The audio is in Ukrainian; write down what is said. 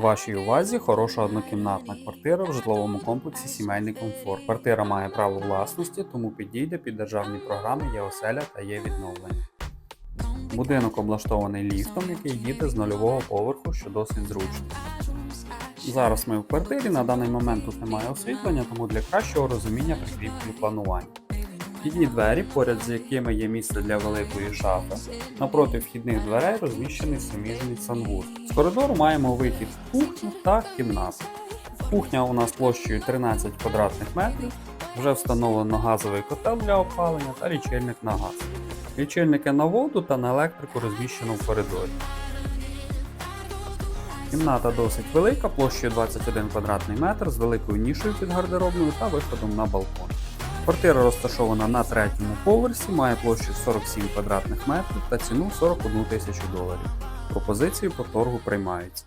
Вашій увазі хороша однокімнатна квартира в житловому комплексі Сімейний комфорт. Квартира має право власності, тому підійде під державні програми є оселя та є відновлення. Будинок облаштований ліфтом, який їде з нульового поверху, що досить зручно. Зараз ми в квартирі, на даний момент тут немає освітлення, тому для кращого розуміння прикріплюю планування. Вхідні двері, поряд з якими є місце для великої шафи, Напроти вхідних дверей розміщений суміжний санвуз. З коридору маємо вихід в кухню та кімнату. Кухня у нас площею 13 квадратних метрів. Вже встановлено газовий котел для опалення та лічильник на газ. Лічильники на воду та на електрику розміщено в коридорі. Кімната досить велика, площею 21 квадратний метр з великою нішою під гардеробною та виходом на балкон. Квартира розташована на третьому поверсі, має площу 47 квадратних метрів та ціну 41 тисячу доларів. Пропозиції по торгу приймаються.